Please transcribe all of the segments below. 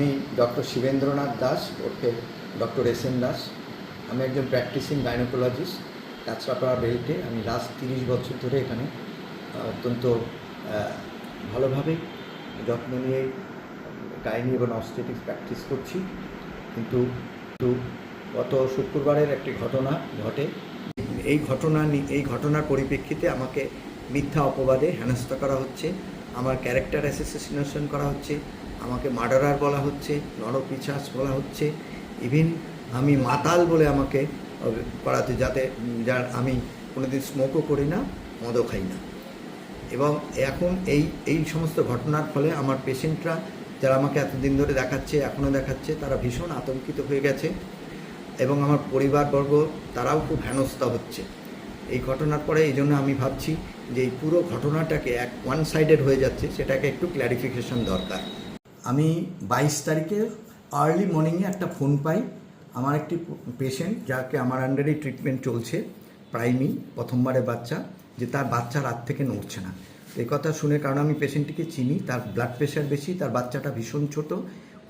আমি doctor Shibendranath Das, okay doctor S N Das. আমি একজন প্র্যাকটিসিং গাইনোকোলজিস্ট কাঁচরাপাড়া বেল্টে আমি লাস্ট তিরিশ বছর ধরে এখানে অত্যন্ত ভালোভাবে যত্ন নিয়ে গাইনি এবং অস্থেটিক্স প্র্যাকটিস করছি। কিন্তু গত শুক্রবারের একটি ঘটনা ঘটে। এই ঘটনা এই ঘটনার পরিপ্রেক্ষিতে আমাকে মিথ্যা অপবাদে হেনস্থা করা হচ্ছে। আমার ক্যারেক্টার অ্যাসোসিয়েশন করা হচ্ছে। আমাকে মার্ডারার বলা হচ্ছে নরপিছাস বলা হচ্ছে। ইভিন আমি মাতাল বলে আমাকে করাতে যাতে যার আমি কোনোদিন স্মোকও করি না, মদও খাই না। এবং এখন এই এই সমস্ত ঘটনার ফলে আমার পেশেন্টরা যারা আমাকে এতদিন ধরে দেখাচ্ছে এখনও দেখাচ্ছে, তারা ভীষণ আতঙ্কিত হয়ে গেছে। এবং আমার পরিবারবর্গ, তারাও খুব হেনস্থা হচ্ছে। এই ঘটনার পরে এই জন্য আমি ভাবছি যে এই পুরো ঘটনাটাকে এক ওয়ান সাইডেড হয়ে যাচ্ছে, সেটাকে একটু ক্ল্যারিফিকেশন দরকার। আমি বাইশ তারিখে আর্লি মর্নিংয়ে একটা ফোন পাই। আমার একটি পেশেন্ট যাকে আমার আন্ডারে ট্রিটমেন্ট চলছে প্রাইমি প্রথমবারের বাচ্চা, যে তার বাচ্চা রাত থেকে নড়ছে না। এই কথা শুনে কারণ আমি পেশেন্টটিকে চিনি, তার ব্লাড প্রেশার বেশি, তার বাচ্চাটা ভীষণ ছোট,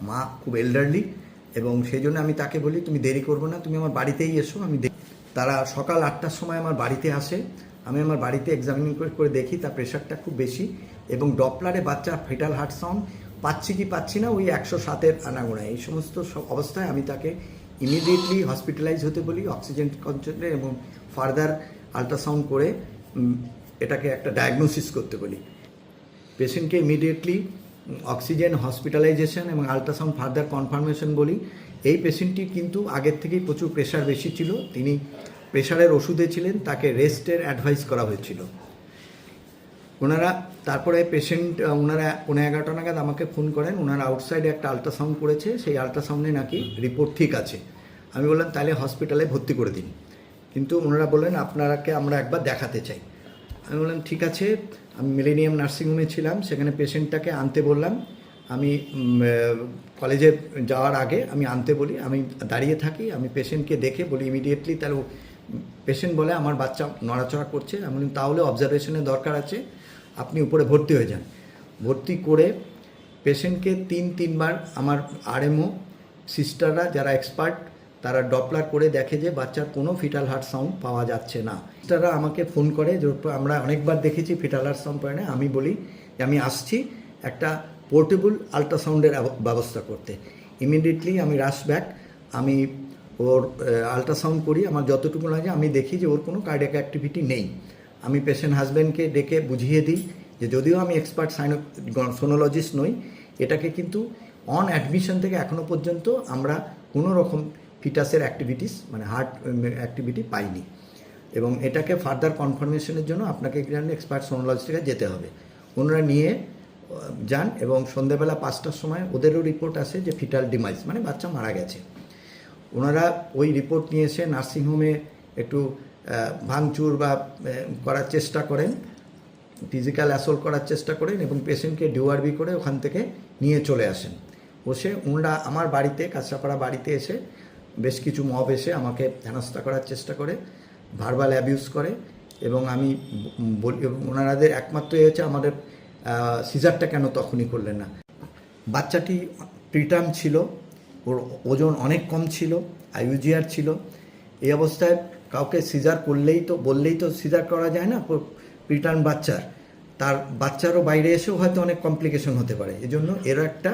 মা খুব এল্ডারলি এবং সেই জন্য আমি তাকে বলি, তুমি দেরি করব না, তুমি আমার বাড়িতেই এসো, আমি তারা সকাল আটটার সময় আমার বাড়িতে আসে। আমি আমার বাড়িতে এক্সামিনিং করে দেখি, তার প্রেশারটা খুব বেশি এবং ডপলারে বাচ্চা ফেটাল হার্ট সাউন্ড পাচ্ছি কি পাচ্ছি না, ওই একশো সাতের আনাগোনায় এই সমস্ত অবস্থায় আমি তাকে ইমিডিয়েটলি হসপিটালাইজ হতে বলি অক্সিজেন কনসেন্ট্রে এবং ফার্দার আল্ট্রাসাউন্ড করে এটাকে একটা ডায়াগনোসিস করতে বলি। পেশেন্টকে ইমিডিয়েটলি অক্সিজেন হসপিটালাইজেশন এবং আল্ট্রাসাউন্ড ফার্দার কনফার্মেশন বলি। এই পেশেন্টটি কিন্তু আগের থেকেই প্রচুর প্রেশার বেশি ছিল। তিনি প্রেশারের ওষুধে ছিলেন, তাকে রেস্টের অ্যাডভাইস করা হয়েছিল। ওনারা তারপরে পেশেন্ট ওনারা পনেরো এগারোটা নাগাদ আমাকে ফোন করেন। ওনারা আউটসাইডে একটা আল্ট্রাসাউন্ড করেছে। সেই আলট্রাসাউন্ডে নাকি রিপোর্ট ঠিক আছে। আমি বললাম, তাহলে হসপিটালে ভর্তি করে দিন। কিন্তু ওনারা বললেন, আপনারাকে আমরা একবার দেখাতে চাই। আমি বললাম, ঠিক আছে। আমি মিলেনিয়াম নার্সিংহোমে ছিলাম। সেখানে পেশেন্টটাকে আনতে বললাম। আমি কলেজে যাওয়ার আগে আমি আনতে বলি। আমি দাঁড়িয়ে থাকি। আমি পেশেন্টকে দেখে বলি ইমিডিয়েটলি তাহলে পেশেন্ট বলে আমার বাচ্চা নড়াচড়া করছে। আমি তাহলে অবজারভেশনের দরকার আছে। আপনি উপরে ভর্তি হয়ে যান। ভর্তি করে পেশেন্টকে তিন, তিনবার আমার আরএমও সিস্টাররা যারা এক্সপার্ট, তারা ডপলার করে দেখে যে বাচ্চার কোনো ফিটাল হার্ট সাউন্ড পাওয়া যাচ্ছে না। সিস্টাররা আমাকে ফোন করে আমরা অনেকবার দেখেছি ফিটাল হার্ট সাউন্ড পায় না, আমি বলি যে আমি আসছি একটা পোর্টেবল আলট্রাসাউন্ডের ব্যবস্থা করতে। ইমিডিয়েটলি আমি রাশ ব্যাক, আমি ওর আল্ট্রাসাউন্ড করি, আমার যতটুকু লাগে আমি দেখি যে ওর কোনো কার্ডিয়াক অ্যাক্টিভিটি নেই। আমি পেশেন্ট হাজব্যান্ডকে ডেকে বুঝিয়ে দিই যে যদিও আমি এক্সপার্ট সাইনো সোনোলজিস্ট নই, এটাকে কিন্তু অন অ্যাডমিশন থেকে এখনও পর্যন্ত আমরা কোনো রকম ফিটাসের অ্যাক্টিভিটিস মানে হার্ট অ্যাক্টিভিটি পাইনি। এবং এটাকে ফার্দার কনফার্মেশনের জন্য আপনাকে এখানে এক্সপার্ট সোনোলজিস্টকে যেতে হবে। ওনারা নিয়ে যান এবং সন্ধেবেলা পাঁচটার সময় ওদেরও রিপোর্ট আসে যে ফিটাল ডিমাইজ মানে বাচ্চা মারা গেছে। ওনারা ওই রিপোর্ট নিয়ে এসে নার্সিংহোমে একটু ভাঙচুর বা করার চেষ্টা করেন ফিজিক্যাল অ্যাসল্ট করার চেষ্টা করেন এবং পেশেন্টকে ডিওআরবি করে ওখান থেকে নিয়ে চলে আসেন। বসে ওনারা আমার বাড়িতে, কাঁচরাপাড়া বাড়িতে এসে বেশ কিছু মব এসে আমাকে হেনস্থা করার চেষ্টা করে ভার্বাল অ্যাবিউজ করে এবং আমি বলি ওনারাদের একমাত্র এ হচ্ছে আমাদের সিজারটা কেন তখনই করলেন না। বাচ্চাটি প্রিটার্ম ছিল, ওর ওজন অনেক কম ছিল আইউজিআর ছিল, এই অবস্থায় কাউকে সিজার করলেই তো, বললেই তো সিজার করা যায় না প্রিটার্ম বাচ্চার। তার বাচ্চারও বাইরে এসেও হয়তো অনেক কমপ্লিকেশন হতে পারে। এজন্য এরও একটা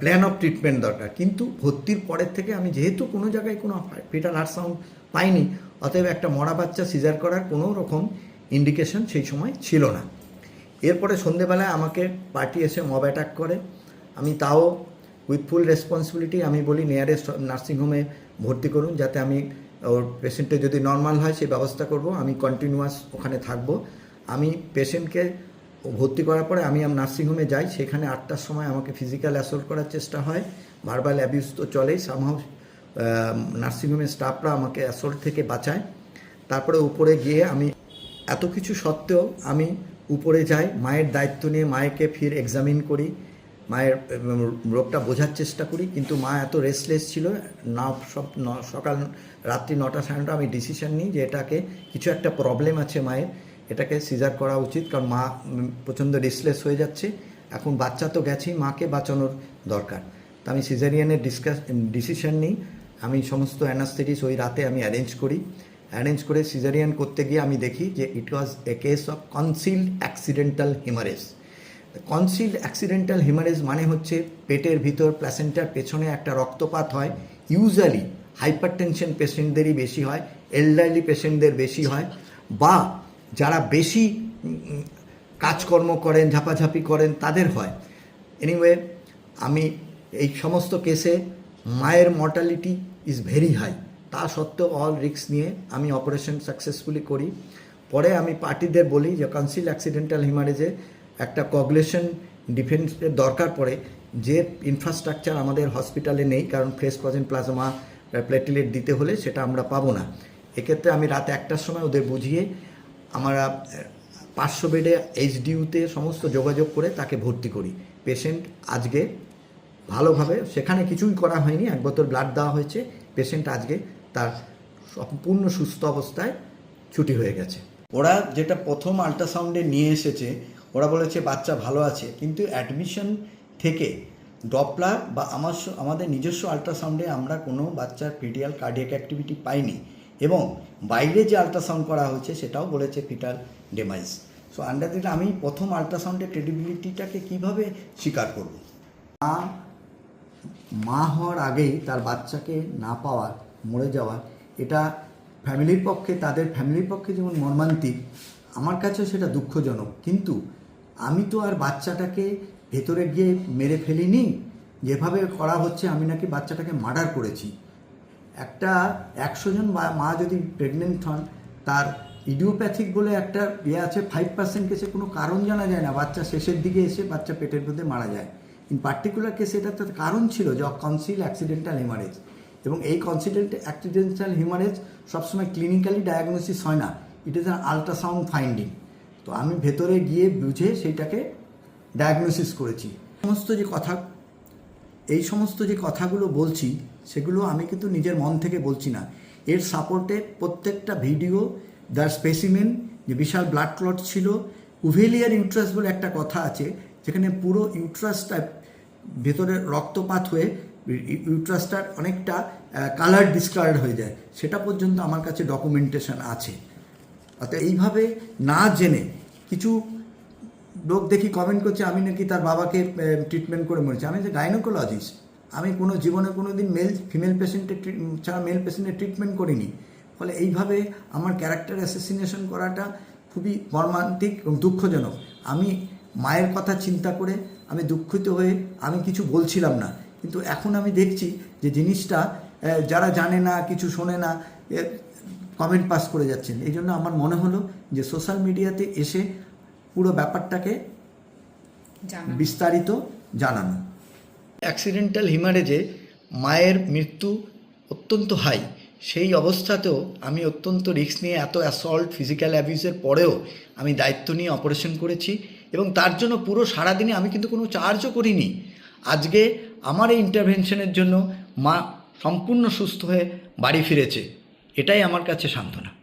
প্ল্যান অফ ট্রিটমেন্ট দরকার। কিন্তু ভর্তির পরের থেকে আমি যেহেতু কোনো জায়গায় কোনো ফিটাল হার্ট সাউন্ড পাইনি, অতএব একটা মরা বাচ্চা সিজার করার কোনো রকম ইন্ডিকেশন সেই সময় ছিল না। এরপরে সন্ধেবেলায় আমাকে পার্টি এসে মব অ্যাটাক করে। আমি তাও উইথ ফুল রেসপন্সিবিলিটি আমি বলি নিয়ারেস্ট নার্সিংহোমে ভর্তি করুন, যাতে আমি ওর পেশেন্টে যদি নর্মাল হয় সেই ব্যবস্থা করব। আমি কন্টিনিউয়াস ওখানে থাকব। আমি পেশেন্টকে ভর্তি করার পরে আমি আমার নার্সিংহোমে যাই। সেখানে আটটার সময় আমাকে ফিজিক্যাল অ্যাসল্ট করার চেষ্টা হয়। ভার্বাল অ্যাবিউজ তো চলেই। সামহাও নার্সিংহোমের স্টাফরা আমাকে অ্যাসল্ট থেকে বাঁচায়। তারপরে উপরে গিয়ে আমি এত কিছু সত্ত্বেও আমি উপরে যাই। মায়ের দায়িত্ব নিয়ে মায়েকে ফির এক্সামিন করি। মায়ের রোগটা বোঝার চেষ্টা করি, কিন্তু মা এত রেস্টলেস ছিল, না, সব সকাল রাত্রি নটা, সাড়ে নটা আমি ডিসিশন নিই যে এটাকে, কিছু একটা প্রবলেম আছে মায়ের, এটাকে সিজার করা উচিত, কারণ মা প্রচণ্ড রেস্টলেস হয়ে যাচ্ছে। এখন বাচ্চা তো গেছেই, মাকে বাঁচানোর দরকার। তো আমি সিজারিয়ানের ডিসকাস ডিসিশন নিই। আমি সমস্ত অ্যানাস্থেটিস ওই রাতে আমি অ্যারেঞ্জ করি। অ্যারেঞ্জ করে সিজারিয়ান করতে গিয়ে আমি দেখি যে it was a case of concealed accidental haemorrhage concealed accidental haemorrhage মানে হচ্ছে পেটের ভিতর প্ল্যাসেন্টার পেছনে একটা রক্তপাত হয়। ইউজুয়ালি হাইপার টেনশন পেশেন্টদেরই বেশি হয় এল্ডারলি পেশেন্টদের বেশি হয় বা যারা বেশি কাজকর্ম করেন, ঝাপাঝাপি করেন তাদের হয়। এনিওয়ে আমি এই সমস্ত কেসে মায়ের মর্টালিটি ইজ ভেরি হাই তা সত্ত্বেও অল রিস্ক নিয়ে আমি অপারেশন সাকসেসফুলি করি। পরে আমি পার্টিদের বলি যে কনসিল অ্যাক্সিডেন্টাল হিমারেজে একটা কগলেশন ডিফেন্সের দরকার পড়ে, যে ইনফ্রাস্ট্রাকচার আমাদের হসপিটালে নেই, কারণ ফ্রেশ প্রজেন্ট প্লাজমা প্লেটিলেট দিতে হলে সেটা আমরা পাবো না। এক্ষেত্রে আমি রাত একটার সময় ওদের বুঝিয়ে আমরা পাঁচশো বেডে এইচডিউতে সমস্ত যোগাযোগ করে তাকে ভর্তি করি। পেশেন্ট আজকে ভালোভাবে, সেখানে কিছুই করা হয়নি, এক বোতল ব্লাড দেওয়া হয়েছে পেশেন্ট আজকে তার সম্পূর্ণ সুস্থ অবস্থায় ছুটি হয়ে গেছে। ওরা যেটা প্রথম আল্ট্রাসাউন্ডে নিয়ে এসেছে ওরা বলেছে, বাচ্চা ভালো আছে। কিন্তু অ্যাডমিশন থেকে ডপলার বা আমার আমাদের নিজস্ব আল্ট্রাসাউন্ডে আমরা কোনো বাচ্চার পিডিয়াল কার্ডিয়াক অ্যাক্টিভিটি পাইনি এবং বাইরে যে আল্ট্রাসাউন্ড করা হয়েছে সেটাও বলেছে ফিটাল ডেমাইজ সো আন্ডার দিলে আমি প্রথম আল্ট্রাসাউন্ডের ক্রেডিবিলিটিটাকে কীভাবে স্বীকার করব? মা মা হওয়ার আগেই তার বাচ্চাকে না পাওয়ার মরে যাওয়ার এটা ফ্যামিলির পক্ষে, তাদের ফ্যামিলির পক্ষে যেমন মর্মান্তিক, আমার কাছেও সেটা দুঃখজনক। কিন্তু আমি তো আর বাচ্চাটাকে ভেতরে গিয়ে মেরে ফেলিনি। যেভাবে করা হচ্ছে, আমি নাকি বাচ্চাটাকে মার্ডার করেছি। একটা একশো জন মা যদি প্রেগনেন্ট হন, তার ইডিওপ্যাথিক বলে একটা ইয়ে আছে ফাইভ পার্সেন্ট কেসে কোনো কারণ জানা যায় না। বাচ্চা শেষের দিকে এসে বাচ্চা পেটের মধ্যে মারা যায়। ইন পার্টিকুলার কেসে এটা তার কারণ ছিল যে কনসিল অ্যাক্সিডেন্টাল হিমারেজ এবং এই কনসিডেন্ট অ্যাক্সিডেন্টাল হিমারেজ সবসময় ক্লিনিক্যালি ডায়াগনোসিস হয় না। It is an ultrasound finding তো আমি ভেতরে গিয়ে বুঝে সেইটাকে ডায়াগনোসিস করেছি। সমস্ত যে কথা, এই সমস্ত যে কথাগুলো বলছি, সেগুলো আমি কিন্তু নিজের মন থেকে বলছি না। এর সাপোর্টে প্রত্যেকটা ভিডিও দ্য স্পেসিমেন যে বিশাল ব্লাড ক্লট ছিল উভেলিয়ার ইউট্রাস বলে একটা কথা আছে, যেখানে পুরো ইউট্রাসটা ভেতরে রক্তপাত হয়ে ইউট্রাসটার অনেকটা কালার ডিসকালার্ড হয়ে যায়। সেটা পর্যন্ত আমার কাছে ডকুমেন্টেশন আছে। অর্থাৎ এইভাবে না জেনে কিছু লোক দেখি কমেন্ট করছে, আমি নাকি তার বাবাকে ট্রিটমেন্ট করে মরেছি। আমি যে গাইনোকোলজিস্ট আমি কোনো জীবনে কোনো দিন মেল ফিমেল পেশেন্টের ছাড়া মেল পেশেন্টের ট্রিটমেন্ট করিনি। ফলে এইভাবে আমার ক্যারেক্টার অ্যাসেসিনেশন করাটা খুবই মর্মান্তিক এবং দুঃখজনক। আমি মায়ের কথা চিন্তা করে আমি দুঃখিত হয়ে আমি কিছু বলছিলাম না। কিন্তু এখন আমি দেখছি যে জিনিসটা যারা জানে না, কিছু শোনে না কমেন্ট পাস করে যাচ্ছেন। এই জন্য আমার মনে হলো যে সোশ্যাল মিডিয়াতে এসে পুরো ব্যাপারটাকে বিস্তারিত জানানো। অ্যাক্সিডেন্টাল হিমারেজে মায়ের মৃত্যু অত্যন্ত হাই সেই অবস্থাতেও আমি অত্যন্ত রিস্ক নিয়ে এত অ্যাসল্ট ফিজিক্যাল অ্যাবিউসের পরেও আমি দায়িত্ব নিয়ে অপারেশন করেছি এবং তার জন্য পুরো সারাদিনে আমি কিন্তু কোনো চার্জও করিনি। আজকে আমার এই ইন্টারভেনশনের জন্য মা সম্পূর্ণ সুস্থ হয়ে বাড়ি ফিরেছে। এটাই আমার কাছে সান্ত্বনা।